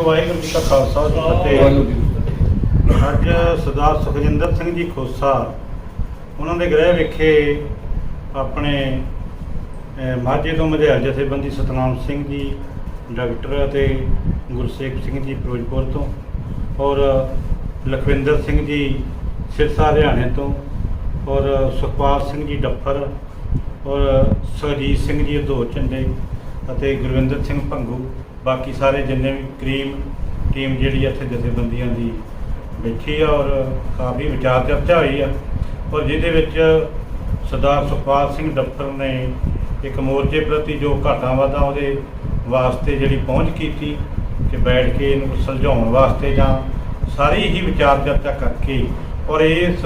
JIO Waheguru ji ਕਾ ਖਾਲਸਾ ਜੀ ਫਤਿਹ। ਅੱਜ ਸਰਦਾਰ ਸੁਖਜਿੰਦਰ ਸਿੰਘ ਜੀ ਖੋਸਾ ਉਹਨਾਂ ਦੇ ਗ੍ਰਹਿ ਵਿਖੇ ਆਪਣੇ ਮਾਝੇ ਤੋਂ ਮਧਿਆਲ ਜਥੇਬੰਦੀ ਸਤਨਾਮ ਸਿੰਘ ਜੀ ਡਾਕਟਰ ਅਤੇ ਗੁਰਸੇਖ ਸਿੰਘ ਜੀ ਫਿਰੋਜ਼ਪੁਰ ਤੋਂ ਔਰ ਲਖਵਿੰਦਰ ਸਿੰਘ ਜੀ ਸਿਰਸਾ ਹਰਿਆਣੇ ਤੋਂ ਔਰ ਸੁਖਪਾਲ ਸਿੰਘ ਜੀ ਡੱਫਰ ਔਰ ਸਰਜੀਤ ਸਿੰਘ ਜੀ ਦੋ ਝੰਡੇ ਅਤੇ ਗੁਰਵਿੰਦਰ ਸਿੰਘ ਭੰਗੂ ਬਾਕੀ ਸਾਰੇ ਜਿੰਨੇ ਵੀ ਕਰੀਮ ਟੀਮ ਜਿਹੜੀ ਇੱਥੇ ਜਥੇਬੰਦੀਆਂ ਦੀ ਬੈਠੀ ਆ ਔਰ ਕਾਫੀ ਵਿਚਾਰ ਚਰਚਾ ਹੋਈ ਆ। ਔਰ ਜਿਹਦੇ ਵਿੱਚ ਸਰਦਾਰ ਸੁਖਪਾਲ ਸਿੰਘ ਡੱਫਰ ਨੇ ਇੱਕ ਮੋਰਚੇ ਪ੍ਰਤੀ ਜੋ ਘਾਟਾਂ ਵਾਧਾ ਉਹਦੇ ਵਾਸਤੇ ਜਿਹੜੀ ਪਹੁੰਚ ਕੀਤੀ ਕਿ ਬੈਠ ਕੇ ਇਹਨੂੰ ਸੁਲਝਾਉਣ ਵਾਸਤੇ ਜਾਂ ਸਾਰੀ ਹੀ ਵਿਚਾਰ ਚਰਚਾ ਕਰਕੇ ਔਰ ਇਸ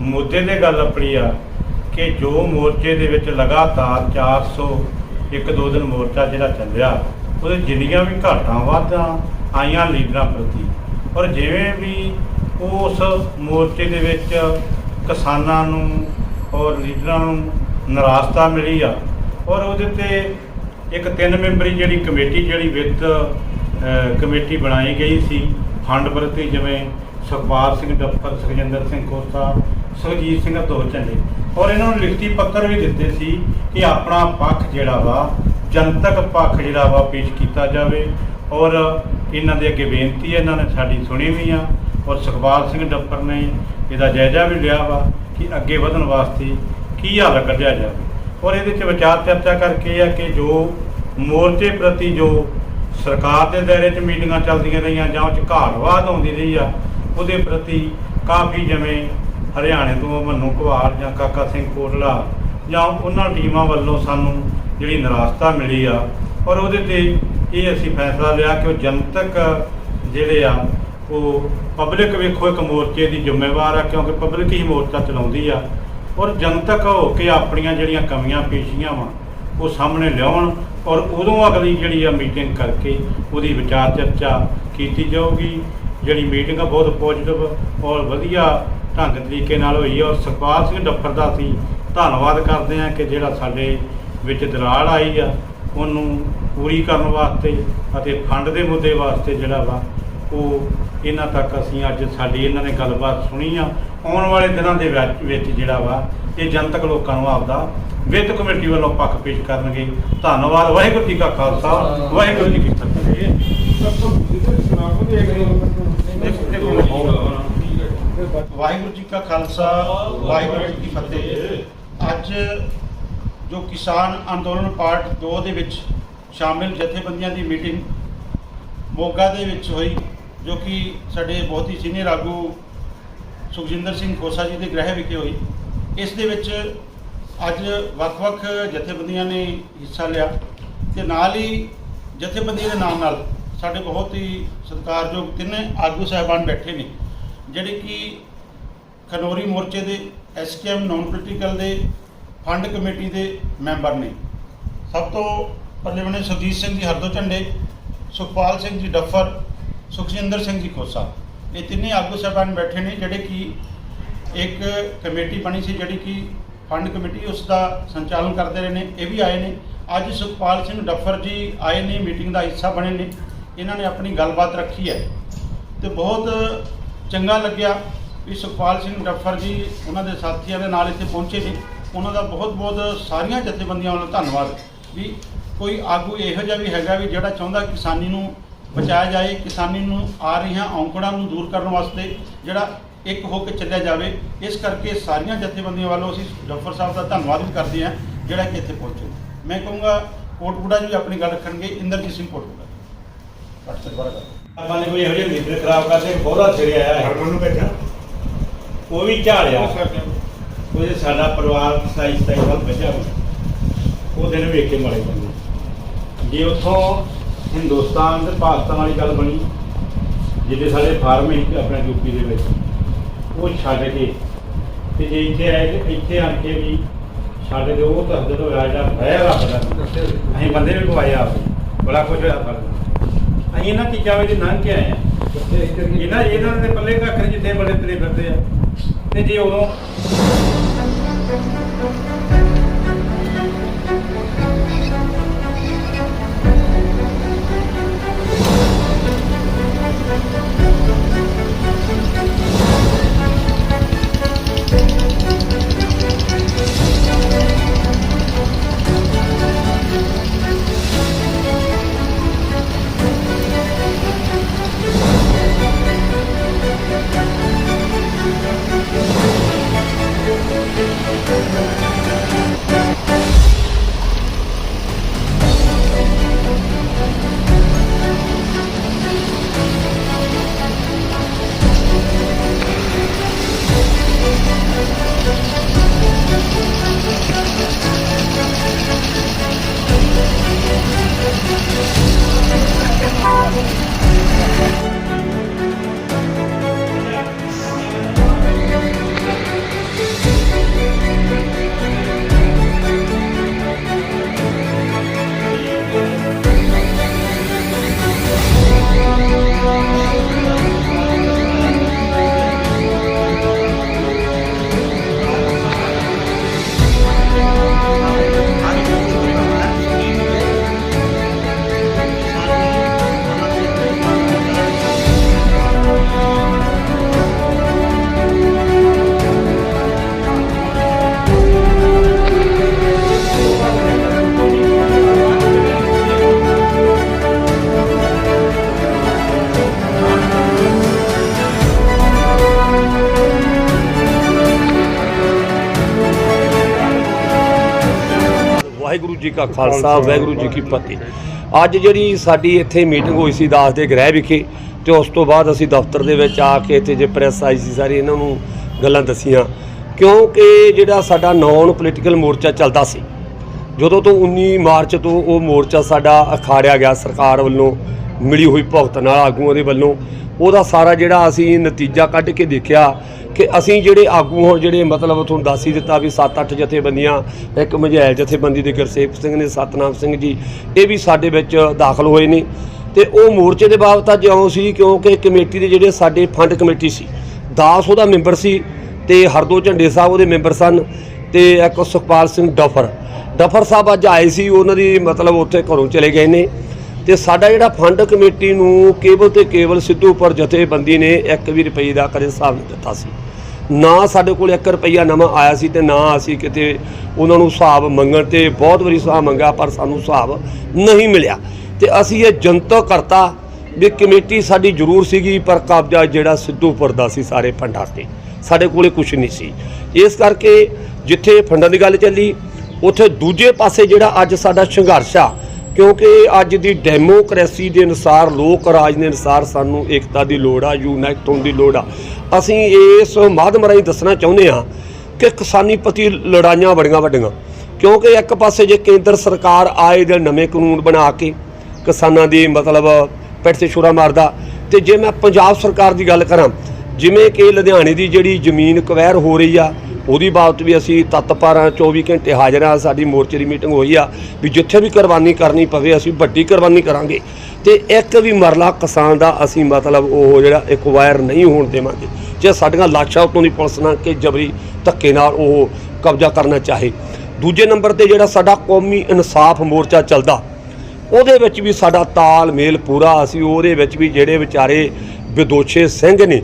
ਮੁੱਦੇ ਤੇ ਗੱਲ ਆਪਣੀ ਆ ਕਿ ਜੋ ਮੋਰਚੇ ਦੇ ਵਿੱਚ ਲਗਾਤਾਰ 400 ਇੱਕ ਦੋ ਦਿਨ ਮੋਰਚਾ ਜਿਹੜਾ ਚੱਲਿਆ ਉਹਦੇ ਜਿੰਨੀਆਂ ਵੀ ਘਾਟਾਂ ਵਾਧਾਂ ਆਈਆਂ ਲੀਡਰਾਂ ਪ੍ਰਤੀ, ਔਰ ਜਿਵੇਂ ਵੀ ਉਸ ਮੋਰਚੇ ਦੇ ਵਿੱਚ ਕਿਸਾਨਾਂ ਨੂੰ ਔਰ ਲੀਡਰਾਂ ਨੂੰ ਨਿਰਾਸ਼ਤਾ ਮਿਲੀ ਆ, ਔਰ ਉਹਦੇ ਤੇ ਇੱਕ ਤਿੰਨ ਮੈਂਬਰੀ ਜਿਹੜੀ ਕਮੇਟੀ ਜਿਹੜੀ ਵਿੱਤ ਕਮੇਟੀ ਬਣਾਈ ਗਈ ਸੀ, ਫੰਡ ਪ੍ਰਤੀ ਜਿਵੇਂ ਸੁਖਪਾਲ ਸਿੰਘ ਡੱਫਰ ਸੁਖਜਿੰਦਰ ਸਿੰਘ ਕੋਸਾ ਸੁਖਜੀਤ ਸਿੰਘ ਦੋ ਝੰਡੇ ਔਰ ਇਹਨਾਂ ਨੂੰ ਲਿਖਤੀ ਪੱਤਰ ਵੀ ਦਿੱਤੇ ਸੀ ਕਿ ਆਪਣਾ ਪੱਖ ਜਿਹੜਾ ਵਾ ਜਨਤਕ ਪੱਖ ਜਿਹੜਾ ਵਾ ਪੇਸ਼ ਕੀਤਾ ਜਾਵੇ। ਔਰ ਇਹਨਾਂ ਦੇ ਅੱਗੇ ਬੇਨਤੀ ਹੈ, ਇਹਨਾਂ ਨੇ ਸਾਡੀ ਸੁਣੀ ਵੀ ਆ। ਔਰ ਸੁਖਪਾਲ ਸਿੰਘ ਡੱਫਰ ਨੇ ਇਹਦਾ ਜਾਇਜ਼ਾ ਵੀ ਲਿਆ ਵਾ ਕਿ ਅੱਗੇ ਵਧਣ ਵਾਸਤੇ ਕੀ ਹੱਲ ਕੱਢਿਆ ਜਾਵੇ। ਔਰ ਇਹਦੇ 'ਚ ਵਿਚਾਰ ਚਰਚਾ ਕਰਕੇ ਇਹ ਆ ਕਿ ਜੋ ਮੋਰਚੇ ਪ੍ਰਤੀ ਜੋ ਸਰਕਾਰ ਦੇ ਦਾਇਰੇ 'ਚ ਮੀਟਿੰਗਾਂ ਚੱਲਦੀਆਂ ਰਹੀਆਂ ਜਾਂ ਉਹ 'ਚ ਘਾਟਵਾਦ ਆਉਂਦੀ ਰਹੀ ਆ, ਉਹਦੇ ਪ੍ਰਤੀ ਕਾਫੀ ਜਿਵੇਂ ਹਰਿਆਣੇ ਤੋਂ ਮੰਨੂ ਕੁਹਾਰ ਜਾਂ ਕਾਕਾ ਸਿੰਘ ਕੋਟਲਾ ਜਾਂ ਉਹਨਾਂ ਟੀਮਾਂ ਵੱਲੋਂ ਸਾਨੂੰ ਜਿਹੜੀ ਨਿਰਾਸ਼ਤਾ ਮਿਲੀ ਆ, ਔਰ ਉਹਦੇ ਤੇ ਇਹ ਅਸੀਂ ਫੈਸਲਾ ਲਿਆ ਕਿ ਉਹ ਜਨਤਕ ਜਿਹੜੇ ਆ, ਉਹ ਪਬਲਿਕ ਵੇਖੋ ਇੱਕ ਮੋਰਚੇ ਦੀ ਜ਼ਿੰਮੇਵਾਰ ਆ, ਕਿਉਂਕਿ ਪਬਲਿਕ ਹੀ ਮੋਰਚਾ ਚਲਾਉਂਦੀ ਆ। ਔਰ ਜਨਤਕ ਹੋ ਕੇ ਆਪਣੀਆਂ ਜਿਹੜੀਆਂ ਕਮੀਆਂ, ਪੇਸ਼ੀਆਂ ਵਾ, ਉਹ ਸਾਹਮਣੇ ਲਿਆਉਣ, ਔਰ ਉਦੋਂ ਅਗਲੀ ਜਿਹੜੀ ਆ ਮੀਟਿੰਗ ਕਰਕੇ ਉਹਦੀ ਵਿਚਾਰ ਚਰਚਾ ਕੀਤੀ ਜਾਊਗੀ। ਜਿਹੜੀ ਮੀਟਿੰਗ ਆ ਬਹੁਤ ਪੋਜ਼ਿਟਿਵ ਔਰ ਵਧੀਆ ਢੰਗ ਤਰੀਕੇ ਨਾਲ ਹੋਈ ਔਰ ਸੁਖਪਾਲ ਸਿੰਘ ਡੱਫਰ ਦਾ ਅਸੀਂ ਧੰਨਵਾਦ ਕਰਦੇ ਹਾਂ ਕਿ ਜਿਹੜਾ ਸਾਡੇ ਵਿੱਚ ਦਰਾੜ ਆਈ ਆ, ਉਹਨੂੰ ਪੂਰੀ ਕਰਨ ਵਾਸਤੇ ਅਤੇ ਫੰਡ ਦੇ ਮੁੱਦੇ ਵਾਸਤੇ ਜਿਹੜਾ ਵਾ, ਉਹ ਇਹਨਾਂ ਤੱਕ ਅਸੀਂ ਅੱਜ ਸਾਡੀ ਇਹਨਾਂ ਨੇ ਗੱਲਬਾਤ ਸੁਣੀ ਆ। ਆਉਣ ਵਾਲੇ ਦਿਨਾਂ ਦੇ ਵਿੱਚ ਵਿੱਚ ਜਿਹੜਾ ਵਾ, ਇਹ ਜਨਤਕ ਲੋਕਾਂ ਨੂੰ ਆਪਦਾ ਵਿੱਤ ਕਮੇਟੀ ਵੱਲੋਂ ਪੱਖ ਪੇਸ਼ ਕਰਨਗੇ। ਧੰਨਵਾਦ, ਵਾਹਿਗੁਰੂ ਜੀ ਕਾ ਖਾਲਸਾ, ਵਾਹਿਗੁਰੂ ਜੀ ਕੀ ਫਤਿਹ। ਵਾਹਿਗੁਰੂ ਜੀ ਕਾ ਖਾਲਸਾ, ਵਾਹਿਗੁਰੂ ਜੀ ਕੀ ਫਤਿਹ। ਅੱਜ ਜੋ ਕਿਸਾਨ ਅੰਦੋਲਨ ਪਾਰਟ 2 ਦੇ ਵਿੱਚ ਸ਼ਾਮਿਲ ਜਥੇਬੰਦੀਆਂ ਦੀ ਮੀਟਿੰਗ ਮੋਗਾ ਦੇ ਵਿੱਚ ਹੋਈ, ਜੋ ਕਿ ਸਾਡੇ ਬਹੁਤ ਹੀ ਸੀਨੀਅਰ ਆਗੂ ਸੁਖਜਿੰਦਰ ਸਿੰਘ ਖੋਸਾ ਜੀ ਦੇ ਗ੍ਰਹਿ ਵਿਖੇ ਹੋਈ। ਇਸ ਦੇ ਵਿੱਚ ਅੱਜ ਵੱਖ-ਵੱਖ ਜਥੇਬੰਦੀਆਂ ਨੇ ਹਿੱਸਾ ਲਿਆ ਤੇ ਨਾਲ ਹੀ ਜਥੇਬੰਦੀਆਂ ਦੇ ਨਾਲ ਨਾਲ ਸਾਡੇ ਬਹੁਤ ਹੀ ਸਤਿਕਾਰਯੋਗ ਤਿੰਨੇ ਆਗੂ ਸਾਹਿਬਾਨ ਬੈਠੇ ਨੇ, ਜਿਹੜੇ ਕਿ ਖਨੋਰੀ ਮੋਰਚੇ ਦੇ ਐਸਕੇਐਮ ਨਾਨ ਪੋਲੀਟੀਕਲ ਦੇ ਫੰਡ ਕਮੇਟੀ ਦੇ ਮੈਂਬਰ ਨੇ। ਸਭ ਤੋਂ ਪੱਲੇ ਬਣੇ ਸੁਖਜੀਤ ਸਿੰਘ ਜੀ ਹਰਦੋ ਝੰਡੇ, ਸੁਖਪਾਲ ਸਿੰਘ ਜੀ ਡੱਫਰ, ਸੁਖਜਿੰਦਰ ਸਿੰਘ ਜੀ ਕੋਸਾ। ਇਹ ਤਿੰਨੇ ਆਗੂ ਸਾਹਿਬਾਨ ਬੈਠੇ ਨੇ, ਜਿਹੜੇ ਕਿ ਇੱਕ ਕਮੇਟੀ ਬਣੀ ਸੀ, ਜਿਹੜੀ ਕਿ ਫੰਡ ਕਮੇਟੀ ਉਸ ਦਾ ਸੰਚਾਲਨ ਕਰਦੇ ਰਹੇ ਨੇ, ਇਹ ਵੀ ਆਏ ਨੇ। ਅੱਜ ਸੁਖਪਾਲ ਸਿੰਘ ਡੱਫਰ ਜੀ ਆਏ ਨੇ, ਮੀਟਿੰਗ ਦਾ ਹਿੱਸਾ ਬਣੇ ਨੇ। ਇਹਨਾਂ ਨੇ ਆਪਣੀ ਗੱਲਬਾਤ ਰੱਖੀ ਹੈ ਤੇ ਬਹੁਤ ਚੰਗਾ ਲੱਗਿਆ ਵੀ ਸੁਖਪਾਲ ਸਿੰਘ ਡੱਫਰ ਜੀ ਉਹਨਾਂ ਦੇ ਸਾਥੀਆਂ ਦੇ ਨਾਲ ਇੱਥੇ ਪਹੁੰਚੇ ਨੇ। ਉਹਨਾਂ ਦਾ ਬਹੁਤ ਬਹੁਤ ਸਾਰੀਆਂ ਜਥੇਬੰਦੀਆਂ ਵੱਲੋਂ ਧੰਨਵਾਦ ਵੀ ਕੋਈ ਆਗੂ ਇਹੋ ਜਿਹਾ ਵੀ ਹੈਗਾ ਵੀ ਜਿਹੜਾ ਚਾਹੁੰਦਾ ਕਿਸਾਨੀ ਨੂੰ ਬਚਾਇਆ ਜਾਏ ਕਿਸਾਨੀ ਨੂੰ ਆ ਰਹੀਆਂ ਔਂਕੜਾਂ ਨੂੰ ਦੂਰ ਕਰਨ ਵਾਸਤੇ ਜਿਹੜਾ ਇੱਕ ਹੋ ਕੇ ਚੱਲਿਆ ਜਾਵੇ ਇਸ ਕਰਕੇ ਸਾਰੀਆਂ ਜਥੇਬੰਦੀਆਂ ਵੱਲੋਂ ਅਸੀਂ ਡਾਕਟਰ ਸਾਹਿਬ ਦਾ ਧੰਨਵਾਦ ਵੀ ਕਰਦੇ ਹਾਂ ਜਿਹੜਾ ਕਿ ਇੱਥੇ ਪਹੁੰਚੇ ਮੈਂ ਕਹੂੰਗਾ ਕੋਟਪੂੜਾ ਜੀ ਵੀ ਆਪਣੀ ਗੱਲ ਰੱਖਣਗੇ ਇੰਦਰਜੀਤ ਸਿੰਘ ਕੋਟਪੂੜਾ ਕੱਟ ਸੇ ਦੁਬਾਰਾ ਕਰ। ਆਪਾਂ ਨੇ ਕੋਈ ਇਹੋ ਜਿਹੇ ਲੀਡਰ ਖਰਾਬ ਕਰਦੇ ਬਹੁਤਾ ਸਿਰ ਆਇਆ ਹੈ। ਹਰਮਨ ਨੂੰ ਭੇਜਾ। ਉਹ ਵੀ ਝਾੜਿਆ। ਉਹਦੇ ਸਾਡਾ ਪਰਿਵਾਰ ਸਾਈ ਸਾਈ ਵੱਲ ਵੱਜਿਆ ਉਹ ਦਿਨ ਵੇਖ ਕੇ ਮਾਰੇ ਬੰਦੇ। ਜੇ ਉੱਥੋਂ ਹਿੰਦੁਸਤਾਨ ਤੇ ਪਾਕਿਸਤਾਨ ਵਾਲੀ ਗੱਲ ਬਣੀ ਜਿਹਦੇ ਸਾਡੇ ਫਾਰਮ ਸੀ ਆਪਣੇ ਯੂਪੀ ਦੇ ਵਿੱਚ ਉਹ ਛੱਡ ਕੇ ਤੇ ਜੇ ਇੱਥੇ ਆਏ ਤੇ ਇੱਥੇ ਆਣ ਕੇ ਵੀ ਛੱਡ ਕੇ ਉਹ ਤਾਂ ਜਦੋਂ ਰਾਜਾ ਰਹਿ ਰੱਖਦਾ ਅਸੀਂ ਬੰਦੇ ਵੀ ਪਵਾਏ ਆਪ ਬੜਾ ਕੁਝ ਹੋਇਆ ਪਰ ਅਸੀਂ ਇਹਨਾਂ ਚੀਜ਼ਾਂ ਵਿੱਚ ਲੰਘ ਕੇ ਆਏ ਆ। ਇਹਨਾਂ ਇਹਨਾਂ ਦੇ ਪੱਲੇ ਕੱਖ ਜਿੱਥੇ ਬੜੇ ਤਲੇ ਫਿਰਦੇ ਆ। ਤੇ ਜੇ ਉਦੋਂ Thank you. ਜੀ ਕਾ ਖਾਲਸਾ, ਵਾਹਿਗੁਰੂ ਜੀ ਕੀ ਫਤਿਹ। ਅੱਜ ਜਿਹੜੀ ਸਾਡੀ ਇੱਥੇ ਮੀਟਿੰਗ ਹੋਈ ਸੀ ਦਾਸ ਦੇ ਗ੍ਰਹਿ ਵਿਖੇ, ਤੇ ਉਸ ਤੋਂ ਬਾਅਦ ਅਸੀਂ ਦਫ਼ਤਰ ਦੇ ਵਿੱਚ ਆ ਕੇ ਇੱਥੇ ਜੇ ਪ੍ਰੈਸ ਆਈ ਸੀ, ਸਾਰੀ ਇਹਨਾਂ ਨੂੰ ਗੱਲਾਂ ਦੱਸੀਆਂ। ਕਿਉਂਕਿ ਜਿਹੜਾ ਸਾਡਾ ਨੌਨ ਪੋਲੀਟੀਕਲ ਮੋਰਚਾ ਚੱਲਦਾ ਸੀ, ਜਦੋਂ ਤੋਂ 19 ਮਾਰਚ ਤੋਂ ਉਹ ਮੋਰਚਾ ਸਾਡਾ ਅਖਾੜਿਆ ਗਿਆ ਸਰਕਾਰ ਵੱਲੋਂ, ਮਿਲੀ ਹੋਈ ਭੁਗਤ ਨਾਲ ਆਗੂਆਂ ਦੇ ਵੱਲੋਂ ਉਹਦਾ ਸਾਰਾ ਜਿਹੜਾ ਅਸੀਂ ਨਤੀਜਾ ਕੱਢ ਕੇ ਦੇਖਿਆ ਕਿ ਅਸੀਂ ਜਿਹੜੇ ਆਗੂ ਹੁਣ ਜਿਹੜੇ ਮਤਲਬ ਤੁਹਾਨੂੰ ਦੱਸ ਹੀ ਦਿੱਤਾ ਵੀ 7-8 ਜਥੇਬੰਦੀਆਂ, ਇੱਕ ਮਝੈਲ ਜਥੇਬੰਦੀ ਦੇ ਗੁਰਸੇਵ ਸਿੰਘ ਨੇ, ਸਤਨਾਮ ਸਿੰਘ ਜੀ, ਇਹ ਵੀ ਸਾਡੇ ਵਿੱਚ ਦਾਖਲ ਹੋਏ ਨੇ। ਤੇ ਉਹ ਮੋਰਚੇ ਦੇ ਬਾਬਤ ਅੱਜ ਇਉਂ ਸੀ, ਕਿਉਂਕਿ ਕਮੇਟੀ ਦੇ ਜਿਹੜੇ ਸਾਡੇ ਫੰਡ ਕਮੇਟੀ ਸੀ, ਦਾਸ ਉਹਦਾ ਮੈਂਬਰ ਸੀ ਤੇ ਹਰਦੋ ਝੰਡੇ ਸਾਹਿਬ ਉਹਦੇ ਮੈਂਬਰ ਸਨ ਤੇ ਇੱਕ ਸੁਖਪਾਲ ਸਿੰਘ ਡਫਰ। ਡਫਰ ਸਾਹਿਬ ਅੱਜ ਆਏ ਸੀ, ਉਹਨਾਂ ਦੀ ਮਤਲਬ ਉੱਥੇ ਘਰੋਂ ਚਲੇ ਗਏ ਨੇ। ਤੇ ਸਾਡਾ ਜਿਹੜਾ ਫੰਡ ਕਮੇਟੀ ਨੂੰ ਕੇਵਲ ਤੇ ਕੇਵਲ ਸਿੱਧੂਪੁਰ ਜਥੇਬੰਦੀ ਨੇ 1 ਵੀ ਰੁਪਏ ਦਾ ਕਦੇ ਹਿਸਾਬ ਨਹੀਂ ਦਿੱਤਾ ਸੀ। ਨਾ ਸਾਡੇ ਕੋਲ 1 ਰੁਪਈਆ ਨਵਾਂ ਆਇਆ ਸੀ ਤੇ ਨਾ ਅਸੀਂ ਕਿਤੇ ਉਹਨਾਂ ਨੂੰ ਹਿਸਾਬ ਮੰਗਣ ਤੇ ਬਹੁਤ ਵਾਰੀ ਹਿਸਾਬ ਮੰਗਿਆ, ਪਰ ਸਾਨੂੰ ਹਿਸਾਬ ਨਹੀਂ ਮਿਲਿਆ। ਤੇ ਅਸੀਂ ਇਹ ਜਨਤਕ ਕਰਤਾ ਵੀ ਕਮੇਟੀ ਸਾਡੀ ਜ਼ਰੂਰ ਸੀਗੀ, ਪਰ ਕਬਜ਼ਾ ਜਿਹੜਾ ਸਿੱਧੂਪੁਰ ਦਾ ਸੀ ਸਾਰੇ ਫੰਡਾਂ ਤੇ। ਸਾਡੇ ਕੋਲੇ ਕੁਝ ਨਹੀਂ ਸੀ। ਇਸ ਕਰਕੇ ਜਿੱਥੇ ਫੰਡਾਂ ਦੀ ਗੱਲ ਚੱਲੀ, ਉੱਥੇ ਦੂਜੇ ਪਾਸੇ ਜਿਹੜਾ ਅੱਜ ਸਾਡਾ ਸੰਘਰਸ਼ ਆ ਕਿਉਂਕਿ ਅੱਜ ਦੀ ਡੈਮੋਕ੍ਰੇਸੀ ਦੇ ਅਨੁਸਾਰ, ਲੋਕ ਰਾਜ ਦੇ ਅਨੁਸਾਰ ਸਾਨੂੰ ਏਕਤਾ ਦੀ ਲੋੜ ਆ, ਯੂਨਾਈਟ ਹੋਣ ਦੀ ਲੋੜ ਆ। ਅਸੀਂ ਇਸ ਮਾਧਿਅਮ ਰਾਹੀਂ ਦੱਸਣਾ ਚਾਹੁੰਦੇ ਹਾਂ ਕਿ ਕਿਸਾਨੀ ਪ੍ਰਤੀ ਲੜਾਈਆਂ ਬੜੀਆਂ ਵੱਡੀਆਂ। ਕਿਉਂਕਿ ਇੱਕ ਪਾਸੇ ਜੇ ਕੇਂਦਰ ਸਰਕਾਰ ਆਏ ਦੇ ਨਵੇਂ ਕਾਨੂੰਨ ਬਣਾ ਕੇ ਕਿਸਾਨਾਂ ਦੀ ਮਤਲਬ ਪਿੱਠ ਤੇ ਛੁਰਾ ਮਾਰਦਾ, ਤੇ ਜੇ ਮੈਂ ਪੰਜਾਬ ਸਰਕਾਰ ਦੀ ਗੱਲ ਕਰਾਂ, ਜਿਵੇਂ ਕਿ ਲੁਧਿਆਣੇ ਦੀ ਜਿਹੜੀ ਜ਼ਮੀਨ ਕਵੈਰ ਹੋ ਰਹੀ ਆ ਉਹਦੀ ਬਾਬਤ ਵੀ ਅਸੀਂ ਤਤਪਰਾਂ 24 ਘੰਟੇ ਹਾਜ਼ਰ ਆ ਸਾਡੀ ਮੋਰਚੇ ਦੀ ਮੀਟਿੰਗ ਹੋਈ ਆ ਵੀ ਜਿੱਥੇ ਵੀ ਕੁਰਬਾਨੀ ਕਰਨੀ ਪਵੇ, ਅਸੀਂ ਵੱਡੀ ਕੁਰਬਾਨੀ ਕਰਾਂਗੇ। ਤੇ ਇੱਕ ਵੀ ਮਰਲਾ ਕਿਸਾਨ ਦਾ ਅਸੀਂ ਮਤਲਬ ਉਹ ਜਿਹੜਾ ਐਕਵਾਇਰ ਨਹੀਂ ਹੋਣ ਦੇਵਾਂਗੇ, ਜੇ ਸਾਡੀਆਂ ਲਾਸ਼ਾਂ ਉਤੋਂ ਦੀ ਪੁਲਿਸ ਨਾਲ ਕਿ ਜਬਰੀ ਧੱਕੇ ਨਾਲ ਉਹ ਕਬਜ਼ਾ ਕਰਨਾ ਚਾਹੇ। ਦੂਜੇ ਨੰਬਰ ਤੇ ਜਿਹੜਾ ਸਾਡਾ ਕੌਮੀ ਇਨਸਾਫ ਮੋਰਚਾ ਚੱਲਦਾ, ਉਹਦੇ ਵਿੱਚ ਵੀ ਸਾਡਾ ਤਾਲਮੇਲ ਪੂਰਾ, ਅਸੀਂ ਉਹਦੇ ਵਿੱਚ ਵੀ ਜਿਹੜੇ ਵਿਚਾਰੇ ਵਿਦੋਸ਼ੇ ਸਿੰਘ ਨੇ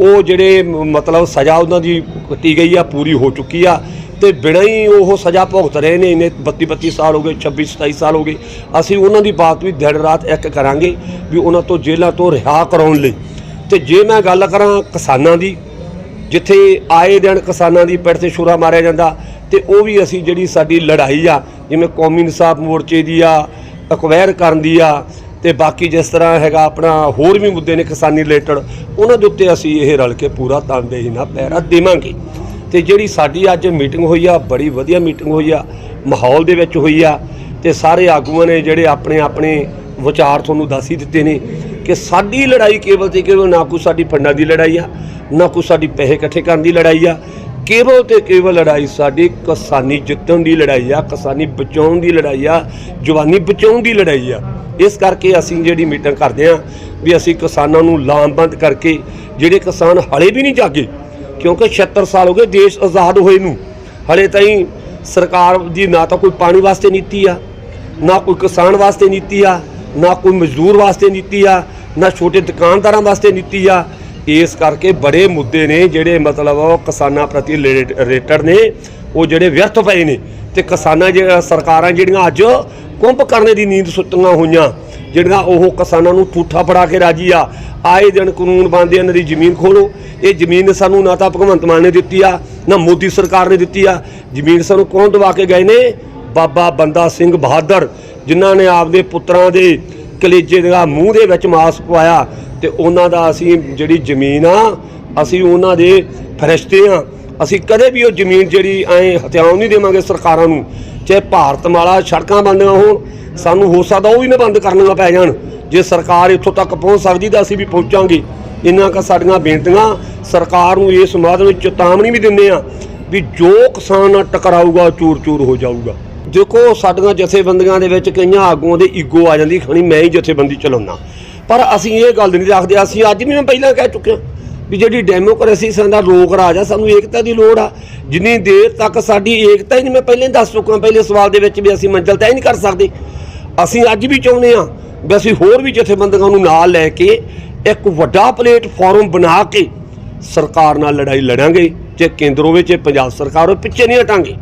ਉਹ ਜਿਹੜੇ ਮਤਲਬ ਸਜ਼ਾ ਉਹਨਾਂ ਦੀ ਕੱਟੀ ਗਈ ਆ, ਪੂਰੀ ਹੋ ਚੁੱਕੀ ਆ। ਤੇ ਬਿਨਾਂ ਹੀ ਉਹ ਸਜ਼ਾ ਭੁਗਤ ਰਹੇ ਨੇ ਇਹਨੇ 32 32 ਸਾਲ ਹੋ ਗਏ 26 27 ਸਾਲ ਹੋ ਗਏ। ਅਸੀਂ ਉਹਨਾਂ ਦੀ ਬਾਤ ਵੀ ਦਿਨ ਰਾਤ ਇੱਕ ਕਰਾਂਗੇ ਵੀ ਉਹਨਾਂ ਤੋਂ ਜੇਲ੍ਹਾਂ ਤੋਂ ਰਿਹਾ ਕਰਾਉਣ ਲਈ। ਤੇ ਜੇ ਮੈਂ ਗੱਲ ਕਰਾਂ ਕਿਸਾਨਾਂ ਦੀ, ਜਿੱਥੇ ਆਏ ਦਿਨ ਕਿਸਾਨਾਂ ਦੀ ਪਿੱਠ ਤੇ ਛੁਰਾ ਮਾਰਿਆ ਜਾਂਦਾ, ਤੇ ਉਹ ਵੀ ਅਸੀਂ ਜਿਹੜੀ ਸਾਡੀ ਲੜਾਈ ਆ, ਜਿਵੇਂ ਕੌਮੀ ਇਨਸਾਫ ਮੋਰਚੇ ਦੀ ਆ ਅਕਵਾਇਰ ਕਰਨ ਦੀ ਆ ਤੇ ਬਾਕੀ ਜਿਸ ਤਰ੍ਹਾਂ ਹੈਗਾ ਆਪਣਾ ਹੋਰ ਵੀ ਮੁੱਦੇ ਨੇ ਕਿਸਾਨੀ ਰਿਲੇਟਡ, ਉਹਨਾਂ ਦੇ ਉੱਤੇ ਅਸੀਂ ਇਹ ਰਲ ਕੇ ਪੂਰਾ ਤਨਦੇਹੀ ਨਾਲ ਪਹਿਰਾ ਦੇਵਾਂਗੇ। ਤੇ ਜਿਹੜੀ ਸਾਡੀ ਅੱਜ ਮੀਟਿੰਗ ਹੋਈ ਆ, ਬੜੀ ਵਧੀਆ ਮੀਟਿੰਗ ਹੋਈ ਆ, ਮਾਹੌਲ ਦੇ ਵਿੱਚ ਹੋਈ ਆ, ਤੇ ਸਾਰੇ ਆਗੂਆਂ ਨੇ ਜਿਹੜੇ ਆਪਣੇ ਆਪਣੇ ਵਿਚਾਰ ਤੁਹਾਨੂੰ ਦੱਸ ਹੀ ਦਿੱਤੇ ਨੇ ਕਿ ਸਾਡੀ ਲੜਾਈ ਕੇਵਲ ਤੇ ਕੇਵਲ ਨਾ ਕੋਈ ਸਾਡੀ ਫੰਡਾਂ ਦੀ ਲੜਾਈ ਆ, ਨਾ ਕੋਈ ਸਾਡੀ ਪੈਸੇ ਇਕੱਠੇ ਕਰਨ ਦੀ ਲੜਾਈ ਆ, ਕੇਵਲ ਤੇ ਕੇਵਲ ਲੜਾਈ ਸਾਡੀ ਕਿਸਾਨੀ ਜਿੱਤਣ ਦੀ ਲੜਾਈ ਆ, ਕਿਸਾਨੀ ਬਚਾਉਣ ਦੀ ਲੜਾਈ ਆ, ਜਵਾਨੀ ਬਚਾਉਣ ਦੀ ਲੜਾਈ ਆ। ਇਸ ਕਰਕੇ ਅਸੀਂ ਜਿਹੜੀ ਮੀਟਿੰਗ ਕਰਦੇ ਆ ਵੀ ਅਸੀਂ ਕਿਸਾਨਾਂ ਨੂੰ ਲਾਮਬੰਦ ਕਰਕੇ, ਜਿਹੜੇ ਕਿਸਾਨ ਹਲੇ ਵੀ ਨਹੀਂ ਜਾਗੇ, ਕਿਉਂਕਿ 76 ਸਾਲ ਹੋ ਗਏ ਦੇਸ਼ ਆਜ਼ਾਦ ਹੋਏ ਨੂੰ, ਹਲੇ ਤਾਈਂ ਸਰਕਾਰ ਦੀ ਨਾ ਤਾਂ ਕੋਈ ਪਾਣੀ ਵਾਸਤੇ ਨੀਤੀ ਆ, ਨਾ ਕੋਈ ਕਿਸਾਨ ਵਾਸਤੇ ਨੀਤੀ ਆ, ਨਾ ਕੋਈ ਮਜ਼ਦੂਰ ਵਾਸਤੇ ਨੀਤੀ ਆ, ਨਾ ਛੋਟੇ ਦੁਕਾਨਦਾਰਾਂ ਵਾਸਤੇ ਨੀਤੀ ਆ। ਇਸ ਕਰਕੇ ਬੜੇ ਮੁੱਦੇ ਨੇ ਜਿਹੜੇ ਮਤਲਬ ਕਿਸਾਨਾਂ ਪ੍ਰਤੀ ਰਿਲੇਟਡ ਨੇ, ਉਹ ਜਿਹੜੇ ਵਿਅਰਥ ਪਏ ਨੇ ਤੇ ਕਿਸਾਨਾਂ ਜਿਹੜਾ ਸਰਕਾਰਾਂ ਜਿਹੜੀਆਂ ਅੱਜ ਕੁੰਭ ਕਰਨੇ ਦੀ ਨੀਂਦ ਸੁੱਤੀਆਂ ਹੋਈਆਂ। ਜਿਹੜੀਆਂ ਉਹ ਕਿਸਾਨਾਂ ਨੂੰ ਠੂਠਾ ਫੜਾ ਕੇ ਰਾਜੀ ਆ। ਆਏ ਦਿਨ ਕਾਨੂੰਨ ਬਣਦੇ ਇਹਨਾਂ ਦੀ ਜ਼ਮੀਨ ਖੋਲੋ। ਇਹ ਜ਼ਮੀਨ ਸਾਨੂੰ ਨਾ ਤਾਂ ਭਗਵੰਤ ਮਾਨ ਨੇ ਦਿੱਤੀ ਆ, ਨਾ ਮੋਦੀ ਸਰਕਾਰ ਨੇ ਦਿੱਤੀ ਆ। ਜ਼ਮੀਨ ਸਾਨੂੰ ਕੌਣ ਦਵਾ ਕੇ ਗਏ ਨੇ? ਬਾਬਾ ਬੰਦਾ ਸਿੰਘ ਬਹਾਦਰ, ਜਿਨ੍ਹਾਂ ਨੇ ਆਪਦੇ ਪੁੱਤਰਾਂ ਦੇ ਕਲੇਜੇ ਦਾ ਮੂੰਹ ਦੇ ਵਿੱਚ ਮਾਸ ਪਵਾਇਆ ਤੇ ਉਹਨਾਂ ਦਾ ਅਸੀਂ ਜਿਹੜੀ ਜ਼ਮੀਨ ਆ, ਅਸੀਂ ਉਹਨਾਂ ਦੇ ਫਰਿਸ਼ਤੇ ਆ। ਅਸੀਂ ਕਦੇ ਵੀ ਉਹ ਜ਼ਮੀਨ ਜਿਹੜੀ ਐ ਹਥਿਆਉਣ ਨਹੀਂ ਦੇਵਾਂਗੇ ਸਰਕਾਰਾਂ ਨੂੰ। ਚਾਹੇ ਭਾਰਤ ਮਾਲਾ ਸੜਕਾਂ ਬੰਦੀਆਂ ਹੋਣ, ਸਾਨੂੰ ਹੋ ਸਕਦਾ ਉਹ ਵੀ ਨਾ ਬੰਦ ਕਰਨੀਆਂ ਪੈ ਜਾਣ। ਜੇ ਸਰਕਾਰ ਇੱਥੋਂ ਤੱਕ ਪਹੁੰਚ ਸਕਦੀ ਤਾਂ ਅਸੀਂ ਵੀ ਪਹੁੰਚਾਂਗੇ। ਇੰਨਾ ਕ ਸਾਡੀਆਂ ਬੇਨਤੀਆਂ, ਸਰਕਾਰ ਨੂੰ ਇਸ ਮਾਧਿਅਮ ਵਿੱਚ ਚੇਤਾਵਨੀ ਵੀ ਦਿੰਦੇ ਆ ਵੀ ਜੋ ਕਿਸਾਨ ਨਾਲ ਟਕਰਾਊਗਾ ਚੂਰ ਚੂਰ ਹੋ ਜਾਊਗਾ। ਦੇਖੋ, ਸਾਡੀਆਂ ਜਥੇਬੰਦੀਆਂ ਦੇ ਵਿੱਚ ਕਈਆਂ ਆਗੂਆਂ ਦੇ ਈਗੋ ਆ ਜਾਂਦੀ, ਖਣੀ ਮੈਂ ਹੀ ਜਥੇਬੰਦੀ ਚਲਾਉਣਾ ਪਰ ਅਸੀਂ ਇਹ ਗੱਲ ਨਹੀਂ ਰੱਖਦੇ, ਅਸੀਂ ਅੱਜ ਵੀ ਮੈਂ ਪਹਿਲਾਂ ਕਹਿ ਚੁੱਕਿਆ। ਵੀ ਜਿਹੜੀ ਡੈਮੋਕ੍ਰੇਸੀ ਸਾਡਾ ਲੋਕ ਰਾਜ ਆ ਸਾਨੂੰ ਏਕਤਾ ਦੀ ਲੋੜ ਆ। ਜਿੰਨੀ ਦੇਰ ਤੱਕ ਸਾਡੀ ਏਕਤਾ ਹੀ ਨਹੀਂ ਮੈਂ ਪਹਿਲਾਂ ਦੱਸ ਚੁੱਕਾ ਪਹਿਲੇ ਸਵਾਲ ਦੇ ਵਿੱਚ ਵੀ ਅਸੀਂ ਮੰਜ਼ਲ ਤੈਅ ਨਹੀਂ ਕਰ ਸਕਦੇ। ਅਸੀਂ ਅੱਜ ਵੀ ਚਾਹੁੰਦੇ ਆ ਵੀ ਅਸੀਂ ਹੋਰ ਵੀ ਜਥੇਬੰਦੀਆਂ ਨੂੰ ਨਾਲ ਲੈ ਕੇ ਇੱਕ ਵੱਡਾ ਪਲੇਟਫਾਰਮ ਬਣਾ ਕੇ ਸਰਕਾਰ ਨਾਲ ਲੜਾਈ ਲੜਾਂਗੇ ਜੇ ਕੇਂਦਰ ਹੋਵੇ ਚਾਹੇ ਪੰਜਾਬ ਸਰਕਾਰ ਹੋਵੇ ਪਿੱਛੇ ਨਹੀਂ ਹਟਾਂਗੇ।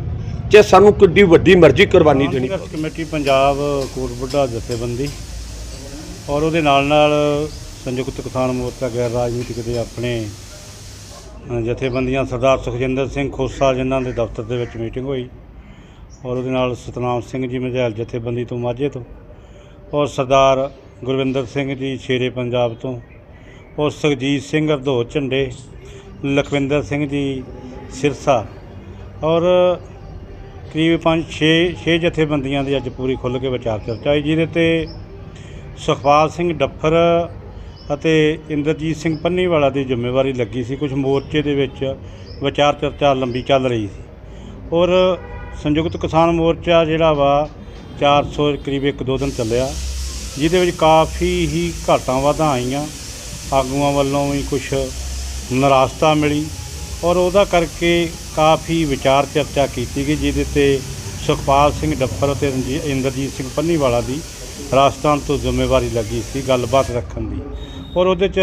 ਜੇ ਸਾਨੂੰ ਕਿੱਡੀ ਵੱਡੀ ਮਰਜ਼ੀ ਕੁਰਬਾਨੀ ਦੇਣੀ ਪਵੇ। ਕਮੇਟੀ ਪੰਜਾਬ ਕੋਟਬੁੱਢਾ ਜਥੇਬੰਦੀ ਔਰ ਉਹਦੇ ਨਾਲ ਨਾਲ ਸੰਯੁਕਤ ਕਿਸਾਨ ਮੋਰਚਾ ਗੈਰ ਰਾਜਨੀਤਿਕ ਦੇ ਆਪਣੇ ਜਥੇਬੰਦੀਆਂ ਸਰਦਾਰ ਸੁਖਜਿੰਦਰ ਸਿੰਘ ਖੋਸਾ ਜਿਨ੍ਹਾਂ ਦੇ ਦਫ਼ਤਰ ਦੇ ਵਿੱਚ ਮੀਟਿੰਗ ਹੋਈ ਔਰ ਉਹਦੇ ਨਾਲ ਸਤਨਾਮ ਸਿੰਘ ਜੀ ਮਝੈਲ ਜਥੇਬੰਦੀ ਤੋਂ ਮਾਝੇ ਤੋਂ ਔਰ ਸਰਦਾਰ ਗੁਰਵਿੰਦਰ ਸਿੰਘ ਜੀ ਸ਼ੇਰੇ ਪੰਜਾਬ ਤੋਂ ਔਰ ਸੁਖਜੀਤ ਸਿੰਘ ਹਰਦੋ ਝੰਡੇ, ਲਖਵਿੰਦਰ ਸਿੰਘ ਜੀ ਸਿਰਸਾ ਔਰ ਕਰੀਬ 5 6 6 ਜਥੇਬੰਦੀਆਂ ਦੀ ਅੱਜ ਪੂਰੀ ਖੁੱਲ੍ਹ ਕੇ ਵਿਚਾਰ ਚਰਚਾ ਹੋਈ, ਜਿਹਦੇ ਤੇ ਸੁਖਪਾਲ ਸਿੰਘ ਡੱਫਰ ਅਤੇ ਇੰਦਰਜੀਤ ਸਿੰਘ ਪੰਨੀਵਾਲਾ ਦੀ ਜ਼ਿੰਮੇਵਾਰੀ ਲੱਗੀ ਸੀ ਕੁਝ ਮੋਰਚੇ ਦੇ ਵਿੱਚ ਵਿਚਾਰ ਚਰਚਾ ਲੰਬੀ ਚੱਲ ਰਹੀ ਸੀ। ਔਰ ਸੰਯੁਕਤ ਕਿਸਾਨ ਮੋਰਚਾ ਜਿਹੜਾ ਵਾ 400 ਕਰੀਬ ਇੱਕ ਦੋ ਦਿਨ ਚੱਲਿਆ, ਜਿਹਦੇ ਵਿੱਚ ਕਾਫੀ ਹੀ ਘਾਟਾਂ ਵਾਧਾਂ ਆਈਆਂ। ਆਗੂਆਂ ਵੱਲੋਂ ਵੀ ਕੁਝ ਨਿਰਾਸਤਾ ਮਿਲੀ ਔਰ ਉਹਦਾ ਕਰਕੇ ਕਾਫੀ ਵਿਚਾਰ ਚਰਚਾ ਕੀਤੀ ਗਈ, ਜਿਹਦੇ ਤੇ ਸੁਖਪਾਲ ਸਿੰਘ ਡੱਫਰ ਅਤੇ ਇੰਦਰਜੀਤ ਸਿੰਘ ਪੰਨੀਵਾਲਾ ਦੀ ਰਾਜਸਥਾਨ ਤੋਂ ਜ਼ਿੰਮੇਵਾਰੀ ਲੱਗੀ ਸੀ ਗੱਲਬਾਤ ਰੱਖਣ ਦੀ। ਔਰ ਉਹਦੇ 'ਚ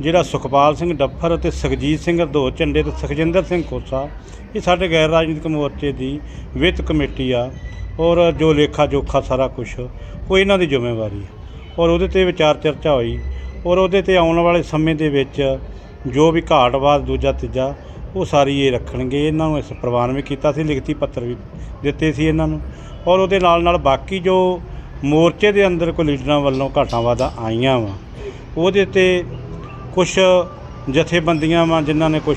ਜਿਹੜਾ ਸੁਖਪਾਲ ਸਿੰਘ ਡੱਫਰ ਅਤੇ ਸੁਖਜੀਤ ਸਿੰਘ ਦੋ ਝੰਡੇ ਤੇ ਸੁਖਜਿੰਦਰ ਸਿੰਘ ਖੋਸਾ ਇਹ ਸਾਡੇ ਗੈਰ ਰਾਜਨੀਤਿਕ ਮੋਰਚੇ ਦੀ ਵਿੱਤ ਕਮੇਟੀ ਆ ਔਰ ਜੋ ਲੇਖਾ ਜੋਖਾ ਸਾਰਾ ਕੁਝ ਉਹ ਇਹਨਾਂ ਦੀ ਜ਼ਿੰਮੇਵਾਰੀ ਹੈ ਔਰ ਉਹਦੇ ਤੇ ਵਿਚਾਰ ਚਰਚਾ ਹੋਈ ਔਰ ਉਹਦੇ ਤੇ ਆਉਣ ਵਾਲੇ ਸਮੇਂ ਦੇ ਵਿੱਚ ਜੋ ਵੀ ਘਾਟਵਾਦ ਦੂਜਾ ਤੀਜਾ, ਉਹ ਸਾਰੀ ਇਹ ਰੱਖਣਗੇ। ਇਹਨਾਂ ਨੂੰ ਇਸ ਪ੍ਰਵਾਨ ਵੀ ਕੀਤਾ ਸੀ, ਲਿਖਤੀ ਪੱਤਰ ਵੀ ਦਿੱਤੇ ਸੀ ਇਹਨਾਂ ਨੂੰ। ਔਰ ਉਹਦੇ ਨਾਲ ਨਾਲ ਬਾਕੀ ਜੋ ਮੋਰਚੇ ਦੇ ਅੰਦਰ ਕੋਈ ਲੀਡਰਾਂ ਵੱਲੋਂ ਘਾਟਾਵਾਦਾਂ ਆਈਆਂ ਵਾ ਉਹਦੇ ਤੇ ਕੁਝ ਜਥੇਬੰਦੀਆਂ ਵਾ ਜਿਨ੍ਹਾਂ ਨੇ ਕੁਝ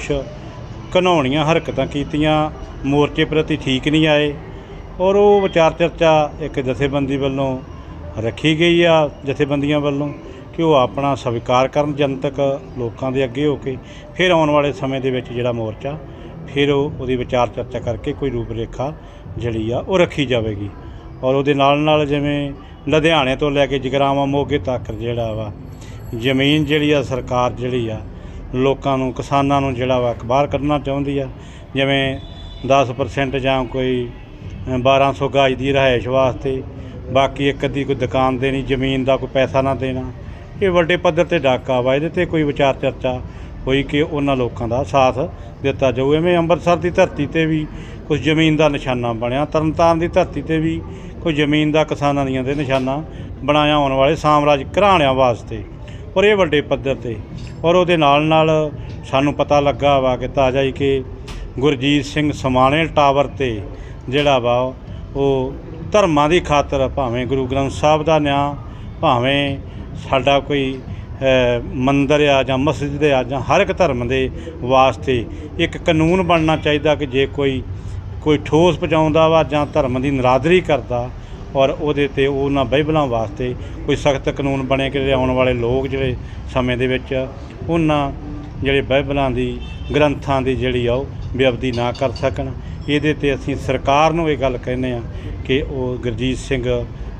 ਘਨਾਉਣੀਆਂ ਹਰਕਤਾਂ ਕੀਤੀਆਂ, ਮੋਰਚੇ ਪ੍ਰਤੀ ਠੀਕ ਨਹੀਂ ਆਏ, ਔਰ ਉਹ ਵਿਚਾਰ ਚਰਚਾ ਇੱਕ ਜਥੇਬੰਦੀ ਵੱਲੋਂ ਰੱਖੀ ਗਈ ਆ, ਜਥੇਬੰਦੀਆਂ ਵੱਲੋਂ, ਕਿ ਉਹ ਆਪਣਾ ਸਵੀਕਾਰ ਕਰਨ ਜਨਤਕ ਲੋਕਾਂ ਦੇ ਅੱਗੇ ਹੋ ਕੇ, ਫਿਰ ਆਉਣ ਵਾਲੇ ਸਮੇਂ ਦੇ ਵਿੱਚ ਜਿਹੜਾ ਮੋਰਚਾ, ਫਿਰ ਉਹ ਉਹਦੀ ਵਿਚਾਰ ਚਰਚਾ ਕਰਕੇ ਕੋਈ ਰੂਪ ਰੇਖਾ ਜਿਹੜੀ ਆ ਉਹ ਰੱਖੀ ਜਾਵੇਗੀ। ਔਰ ਉਹਦੇ ਨਾਲ ਨਾਲ ਜਿਵੇਂ ਲੁਧਿਆਣੇ ਤੋਂ ਲੈ ਕੇ ਜਗਰਾਵਾਂ ਮੋਗੇ ਤੱਕ ਜਿਹੜਾ ਵਾ ਜ਼ਮੀਨ ਜਿਹੜੀ ਆ ਸਰਕਾਰ ਜਿਹੜੀ ਆ ਲੋਕਾਂ ਨੂੰ ਕਿਸਾਨਾਂ ਨੂੰ ਜਿਹੜਾ ਵਾ ਬਾਹਰ ਕੱਢਣਾ ਚਾਹੁੰਦੀ ਆ। ਜਿਵੇਂ 10% ਜਾਂ ਕੋਈ ਅ, 1200 ਗਾਜ ਦੀ ਰਿਹਾਇਸ਼ ਵਾਸਤੇ ਬਾਕੀ ਇੱਕ ਅੱਧੀ ਕੋਈ ਦੁਕਾਨ ਦੇਣੀ ਜ਼ਮੀਨ ਦਾ ਕੋਈ ਪੈਸਾ ਨਾ ਦੇਣਾ ਇਹ ਵੱਡੇ ਪੱਧਰ ਤੇ ਡਾਕਾ ਵਾ। ਇਹਦੇ ਤੇ ਕੋਈ ਵਿਚਾਰ ਚਰਚਾ ਹੋਈ ਕਿ ਉਹਨਾਂ ਲੋਕਾਂ ਦਾ ਸਾਥ ਦਿੱਤਾ ਜਾਊ। ਐਵੇਂ ਅੰਮ੍ਰਿਤਸਰ ਦੀ ਧਰਤੀ ਤੇ ਵੀ ਕੁਝ ਜ਼ਮੀਨ ਦਾ ਨਿਸ਼ਾਨਾ ਬਣਿਆ। ਤਰਨਤਾਰਨ ਦੀ ਧਰਤੀ ਤੇ ਵੀ ਕੋਈ ਜ਼ਮੀਨ ਦਾ ਕਿਸਾਨਾਂ ਦੀਆਂ ਦੇ ਨਿਸ਼ਾਨਾ ਬਣਾਇਆ ਆਉਣ ਵਾਲੇ ਸਾਮਰਾਜ ਘਰਾਣਿਆਂ ਵਾਸਤੇ। ਔਰ ਇਹ ਵੱਡੇ ਪੱਧਰ ਤੇ। ਔਰ ਉਹਦੇ ਨਾਲ ਨਾਲ ਸਾਨੂੰ ਪਤਾ ਲੱਗਾ ਵਾ ਕਿ ਤਾਜ਼ਾ ਹੀ ਕਿ ਗੁਰਜੀਤ ਸਿੰਘ ਸਮਾਣੇ ਟਾਵਰ ਤੇ ਜਿਹੜਾ ਵਾ, ਉਹ ਧਰਮਾਂ ਦੀ ਖਾਤਰ ਭਾਵੇਂ ਗੁਰੂ ਗ੍ਰੰਥ ਸਾਹਿਬ ਦਾ ਨਿਆਂ, ਭਾਵੇਂ ਸਾਡਾ ਕੋਈ ਮੰਦਰ ਆ ਜਾਂ ਮਸਜਿਦ ਆ ਜਾਂ ਹਰ ਇੱਕ ਧਰਮ ਦੇ ਵਾਸਤੇ ਇੱਕ ਕਾਨੂੰਨ ਬਣਨਾ ਚਾਹੀਦਾ ਕਿ ਜੇ ਕੋਈ ਕੋਈ ਠੋਸ ਪਹੁੰਚਾਉਂਦਾ ਵਾ ਜਾਂ ਧਰਮ ਦੀ ਨਰਾਦਰੀ ਕਰਦਾ ਔਰ ਉਹਦੇ ਤੇ ਉਹਨਾਂ ਬਾਈਬਲਾਂ ਵਾਸਤੇ ਕੋਈ ਸਖਤ ਕਾਨੂੰਨ ਬਣੇ ਕਿ ਜਿਹੜੇ ਆਉਣ ਵਾਲੇ ਲੋਕ ਜਿਹੜੇ ਸਮੇਂ ਦੇ ਵਿੱਚ ਉਹਨਾਂ ਜਿਹੜੇ ਬਾਈਬਲਾਂ ਦੀ ਗ੍ਰੰਥਾਂ ਦੀ ਜਿਹੜੀ ਆ ਉਹ ਬੇਅਬਦੀ ਨਾ ਕਰ ਸਕਣ। ਇਹਦੇ ਤੇ ਅਸੀਂ ਸਰਕਾਰ ਨੂੰ ਇਹ ਗੱਲ ਕਹਿੰਦੇ ਆ ਕਿ ਉਹ ਗੁਰਜੀਤ ਸਿੰਘ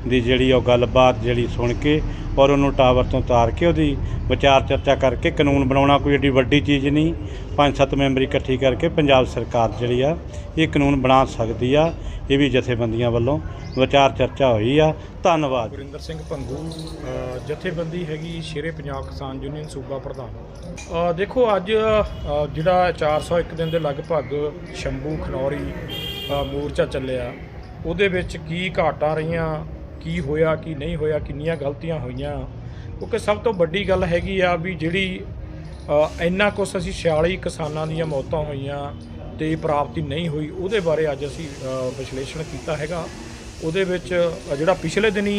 ਦੀ ਜਿਹੜੀ ਉਹ ਗੱਲਬਾਤ ਜਿਹੜੀ ਸੁਣ ਕੇ ਔਰ ਉਹਨੂੰ ਟਾਵਰ ਤੋਂ ਉਤਾਰ ਕੇ ਉਹਦੀ ਵਿਚਾਰ ਚਰਚਾ ਕਰਕੇ ਕਾਨੂੰਨ ਬਣਾਉਣਾ ਕੋਈ ਏਡੀ ਵੱਡੀ ਚੀਜ਼ ਨਹੀਂ। ਪੰਜ ਸੱਤ ਮੈਂਬਰ ਇਕੱਠੀ ਕਰਕੇ ਪੰਜਾਬ ਸਰਕਾਰ ਜਿਹੜੀ ਆ ਇਹ ਕਾਨੂੰਨ ਬਣਾ ਸਕਦੀ ਆ ਇਹ ਵੀ ਜਥੇਬੰਦੀਆਂ ਵੱਲੋਂ ਵਿਚਾਰ ਚਰਚਾ ਹੋਈ ਆ। ਧੰਨਵਾਦ। ਗੁਰਿੰਦਰ ਸਿੰਘ ਭੰਗੂ ਜਥੇਬੰਦੀ ਹੈਗੀ ਸ਼ੇਰੇ ਪੰਜਾਬ ਕਿਸਾਨ ਯੂਨੀਅਨ ਸੂਬਾ ਪ੍ਰਧਾਨ। ਦੇਖੋ ਅੱਜ ਅ, ਜਿਹੜਾ 401 ਦਿਨ ਦੇ ਲਗਭਗ ਸ਼ੰਭੂ ਖਨੌਰੀ ਮੋਰਚਾ ਚੱਲਿਆ ਉਹਦੇ ਵਿੱਚ ਕੀ ਘਾਟਾਂ ਰਹੀਆਂ ਕੀ ਹੋਇਆ, ਕੀ ਨਹੀਂ ਹੋਇਆ, ਕਿੰਨੀਆਂ ਗਲਤੀਆਂ ਹੋਈਆਂ। ਕਿਉਂਕਿ ਸਭ ਤੋਂ ਵੱਡੀ ਗੱਲ ਹੈਗੀ ਆ ਵੀ ਜਿਹੜੀ ਇੰਨਾ ਕੁਛ ਅਸੀਂ 46 ਕਿਸਾਨਾਂ ਦੀਆਂ ਮੌਤਾਂ ਹੋਈਆਂ ਤੇ ਪ੍ਰਾਪਤੀ ਨਹੀਂ ਹੋਈ, ਉਹਦੇ ਬਾਰੇ ਅੱਜ ਅਸੀਂ ਵਿਸ਼ਲੇਸ਼ਣ ਕੀਤਾ ਹੈਗਾ। ਉਹਦੇ ਵਿੱਚ ਜਿਹੜਾ ਪਿਛਲੇ ਦਿਨੀ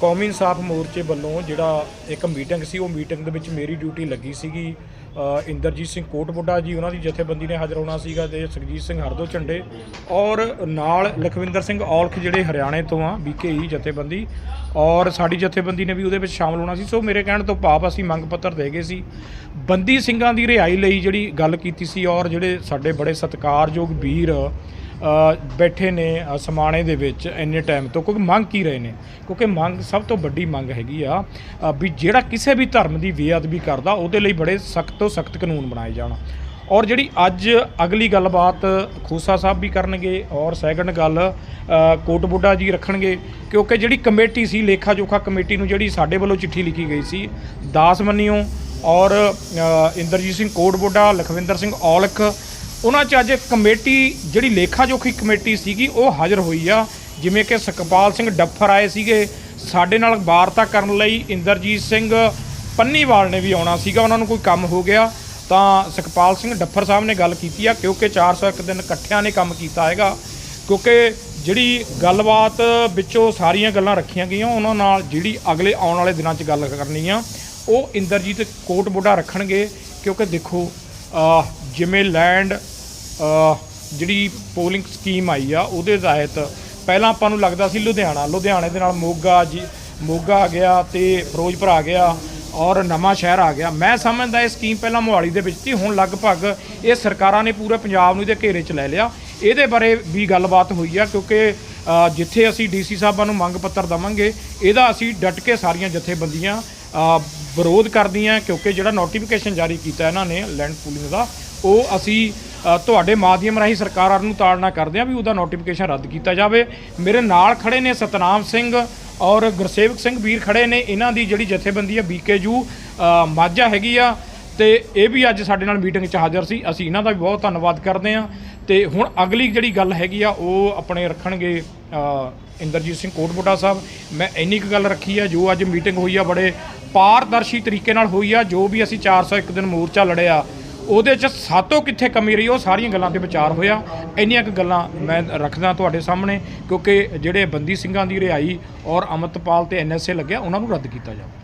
ਕੌਮੀ ਇਨਸਾਫ ਮੋਰਚੇ ਵੱਲੋਂ ਜਿਹੜਾ ਇੱਕ ਮੀਟਿੰਗ ਸੀ, ਉਹ ਮੀਟਿੰਗ ਦੇ ਵਿੱਚ ਮੇਰੀ ਡਿਊਟੀ ਲੱਗੀ ਸੀਗੀ। ਇੰਦਰਜੀਤ ਸਿੰਘ ਕੋਟਬੁੱਡਾ ਜੀ, ਉਹਨਾਂ ਦੀ ਜਥੇਬੰਦੀ ਨੇ ਹਾਜ਼ਰ ਹੋਣਾ ਸੀਗਾ ਤੇ ਸੁਖਜੀਤ ਸਿੰਘ ਹਰਦੋ ਝੰਡੇ ਔਰ ਨਾਲ ਲਖਵਿੰਦਰ ਸਿੰਘ ਔਲਖ ਜਿਹੜੇ ਹਰਿਆਣੇ ਤੋਂ ਆ ਬੀਕੇਈ ਜਥੇਬੰਦੀ ਔਰ ਸਾਡੀ ਜਥੇਬੰਦੀ ਨੇ ਵੀ ਉਹਦੇ ਵਿੱਚ ਸ਼ਾਮਲ ਹੋਣਾ ਸੀ। ਸੋ ਮੇਰੇ ਕਹਿਣ ਤੋਂ ਭਾਵ ਅਸੀਂ ਮੰਗ ਪੱਤਰ ਦੇ ਗਏ ਸੀ। ਬੰਦੀ ਸਿੰਘਾਂ ਦੀ ਰਿਹਾਈ ਲਈ ਜਿਹੜੀ ਗੱਲ ਕੀਤੀ ਸੀ ਔਰ ਜਿਹੜੇ ਸਾਡੇ ਬੜੇ ਸਤਿਕਾਰਯੋਗ ਵੀਰ ਬੈਠੇ ਨੇ ਸਮਾਣੇ ਦੇ ਵਿੱਚ ਇੰਨੇ ਟਾਈਮ ਤੋਂ, ਕਿਉਂਕਿ ਮੰਗ ਕੀ ਰਹੇ ਨੇ? ਕਿਉਂਕਿ ਮੰਗ ਸਭ ਤੋਂ ਵੱਡੀ ਮੰਗ ਹੈਗੀ ਆ ਵੀ ਜਿਹੜਾ ਕਿਸੇ ਵੀ ਧਰਮ ਦੀ ਬੇਅਦਬੀ ਕਰਦਾ, ਉਹਦੇ ਲਈ ਬੜੇ ਸਖਤ ਤੋਂ ਸਖਤ ਕਾਨੂੰਨ ਬਣਾਏ ਜਾਣ। ਔਰ ਜਿਹੜੀ ਅੱਜ ਅਗਲੀ ਗੱਲਬਾਤ ਖੋਸਾ ਸਾਹਿਬ ਵੀ ਕਰਨਗੇ, ਔਰ ਸੈਕੰਡ ਗੱਲ ਕੋਟ ਬੁੱਢਾ ਜੀ ਰੱਖਣਗੇ, ਕਿਉਂਕਿ ਜਿਹੜੀ ਕਮੇਟੀ ਸੀ, ਲੇਖਾ ਜੋਖਾ ਕਮੇਟੀ ਨੂੰ ਜਿਹੜੀ ਸਾਡੇ ਵੱਲੋਂ ਚਿੱਠੀ ਲਿਖੀ ਗਈ ਸੀ, ਦਾਸ ਮੰਨਿਓ, ਔਰ ਇੰਦਰਜੀਤ ਸਿੰਘ ਕੋਟ ਬੁੱਢਾ, ਲਖਵਿੰਦਰ ਸਿੰਘ ਔਲਖ ਉਹਨਾਂ 'ਚ ਅੱਜ ਕਮੇਟੀ, ਜਿਹੜੀ ਲੇਖਾ ਜੋਖੀ ਕਮੇਟੀ ਸੀਗੀ, ਉਹ ਹਾਜ਼ਰ ਹੋਈ ਆ। ਜਿਵੇਂ ਕਿ ਸੁਖਪਾਲ ਸਿੰਘ ਡੱਫਰ ਆਏ ਸੀਗੇ। ਸਾਡੇ ਨਾਲ ਵਾਰਤਾ ਕਰਨ ਲਈ ਇੰਦਰਜੀਤ ਸਿੰਘ ਪੰਨੀਵਾਲ ਨੇ ਵੀ ਆਉਣਾ ਸੀਗਾ। ਉਹਨਾਂ ਨੂੰ ਕੋਈ ਕੰਮ ਹੋ ਗਿਆ ਤਾਂ ਸੁਖਪਾਲ ਸਿੰਘ ਡੱਫਰ ਸਾਹਿਬ ਨੇ ਗੱਲ ਕੀਤੀ ਆ, ਕਿਉਂਕਿ 401 ਦਿਨ ਇਕੱਠਿਆਂ ਨੇ ਕੰਮ ਕੀਤਾ ਹੈਗਾ। ਕਿਉਂਕਿ ਜਿਹੜੀ ਗੱਲਬਾਤ ਵਿੱਚੋਂ ਸਾਰੀਆਂ ਗੱਲਾਂ ਰੱਖੀਆਂ ਗਈਆਂ, ਉਹਨਾਂ ਨਾਲ ਜਿਹੜੀ ਅਗਲੇ ਆਉਣ ਵਾਲੇ ਦਿਨਾਂ 'ਚ ਗੱਲ ਕਰਨੀ ਆ, ਉਹ ਇੰਦਰਜੀਤ ਕੋਟ ਬੋਡਾ ਰੱਖਣਗੇ। ਕਿਉਂਕਿ ਦੇਖੋ ਜਿਵੇਂ ਲੈਂਡ ਜਿਹੜੀ ਪੋਲਿੰਗ ਸਕੀਮ ਆਈ ਆ, ਉਹਦੇ ਤਹਿਤ ਪਹਿਲਾਂ ਆਪਾਂ ਨੂੰ ਲੱਗਦਾ ਸੀ ਲੁਧਿਆਣਾ, ਲੁਧਿਆਣੇ ਦੇ ਨਾਲ ਮੋਗਾ ਜੀ, ਮੋਗਾ ਆ ਗਿਆ ਤੇ ਫਿਰੋਜ਼ਪੁਰ ਆ ਗਿਆ ਔਰ ਨਵਾਂ ਸ਼ਹਿਰ ਆ ਗਿਆ। ਮੈਂ ਸਮਝਦਾ ਇਹ ਸਕੀਮ ਪਹਿਲਾਂ ਮੋਹਾਲੀ ਦੇ ਵਿੱਚ ਸੀ, ਹੁਣ ਲਗਭਗ ਇਹ ਸਰਕਾਰਾਂ ਨੇ ਪੂਰੇ ਪੰਜਾਬ ਨੂੰ ਇਹਦੇ ਘੇਰੇ 'ਚ ਲੈ ਲਿਆ। ਇਹਦੇ ਬਾਰੇ ਵੀ ਗੱਲਬਾਤ ਹੋਈ ਆ, ਕਿਉਂਕਿ ਜਿੱਥੇ ਅਸੀਂ ਡੀਸੀ ਸਾਹਿਬਾਂ ਨੂੰ ਮੰਗ ਪੱਤਰ ਦਵਾਂਗੇ, ਇਹਦਾ ਅਸੀਂ ਡਟ ਕੇ ਸਾਰੀਆਂ ਜਥੇਬੰਦੀਆਂ ਵਿਰੋਧ ਕਰਦੀਆਂ, ਕਿਉਂਕਿ ਜਿਹੜਾ ਨੋਟੀਫਿਕੇਸ਼ਨ ਜਾਰੀ ਕੀਤਾ ਇਹਨਾਂ ਨੇ ਲੈਂਡ ਪੂਲਿੰਗ ਦਾ, ਉਹ ਅਸੀਂ ਤੁਹਾਡੇ ਮਾਧਿਅਮ ਰਾਹੀਂ ਸਰਕਾਰਾਂ ਨੂੰ ਤਾੜਨਾ ਕਰਦੇ ਆ ਵੀ ਉਹਦਾ ਨੋਟੀਫਿਕੇਸ਼ਨ ਰੱਦ ਕੀਤਾ ਜਾਵੇ। ਮੇਰੇ ਨਾਲ ਖੜੇ ਨੇ ਸਤਨਾਮ ਸਿੰਘ ਔਰ ਗੁਰਸੇਵਕ ਸਿੰਘ ਵੀਰ ਖੜੇ ਨੇ। ਇਹਨਾਂ ਦੀ ਜਿਹੜੀ ਜਥੇਬੰਦੀ ਹੈ ਬੀਕੇਯੂ ਮਾਝਾ ਹੈਗੀ ਆ। ਤੇ ਇਹ ਵੀ ਅੱਜ ਸਾਡੇ ਨਾਲ ਮੀਟਿੰਗ 'ਚ ਹਾਜ਼ਰ ਸੀ। ਅਸੀਂ ਇਹਨਾਂ ਦਾ ਵੀ ਬਹੁਤ ਧੰਨਵਾਦ ਕਰਦੇ ਹਾਂ। ਤੇ ਹੁਣ ਅਗਲੀ ਜਿਹੜੀ ਗੱਲ ਹੈਗੀ ਆ, ਉਹ ਆਪਣੇ ਰੱਖਣਗੇ ਇੰਦਰਜੀਤ ਸਿੰਘ ਕੋਟਬੋਟਾ ਸਾਹਿਬ। ਮੈਂ ਇੰਨੀ ਕੁ ਗੱਲ ਰੱਖੀ ਆ, ਜੋ ਅੱਜ ਮੀਟਿੰਗ ਹੋਈ ਆ, ਬੜੇ ਪਾਰਦਰਸ਼ੀ ਤਰੀਕੇ ਨਾਲ ਹੋਈ ਆ। ਜੋ ਵੀ ਅਸੀਂ 401 ਦਿਨ ਮੋਰਚਾ ਲੜਿਆ ਉਹਦੇ 'ਚ ਸਾਤੋਂ ਕਿੱਥੇ ਕਮੀ ਰਹੀ, ਉਹ ਸਾਰੀਆਂ ਗੱਲਾਂ ਤੇ ਵਿਚਾਰ ਹੋਇਆ। ਇੰਨੀਆਂ ਕੁ ਗੱਲਾਂ ਮੈਂ ਰੱਖਦਾ ਤੁਹਾਡੇ ਸਾਹਮਣੇ, ਕਿਉਂਕਿ ਜਿਹੜੇ ਬੰਦੀ ਸਿੰਘਾਂ ਦੀ ਰਿਹਾਈ ਔਰ ਅਮਰਤਪਾਲ ਤੇ ਐਨਐਸਏ ਲੱਗਿਆ, ਉਹਨਾਂ ਨੂੰ ਰੱਦ ਕੀਤਾ ਜਾਵੇ।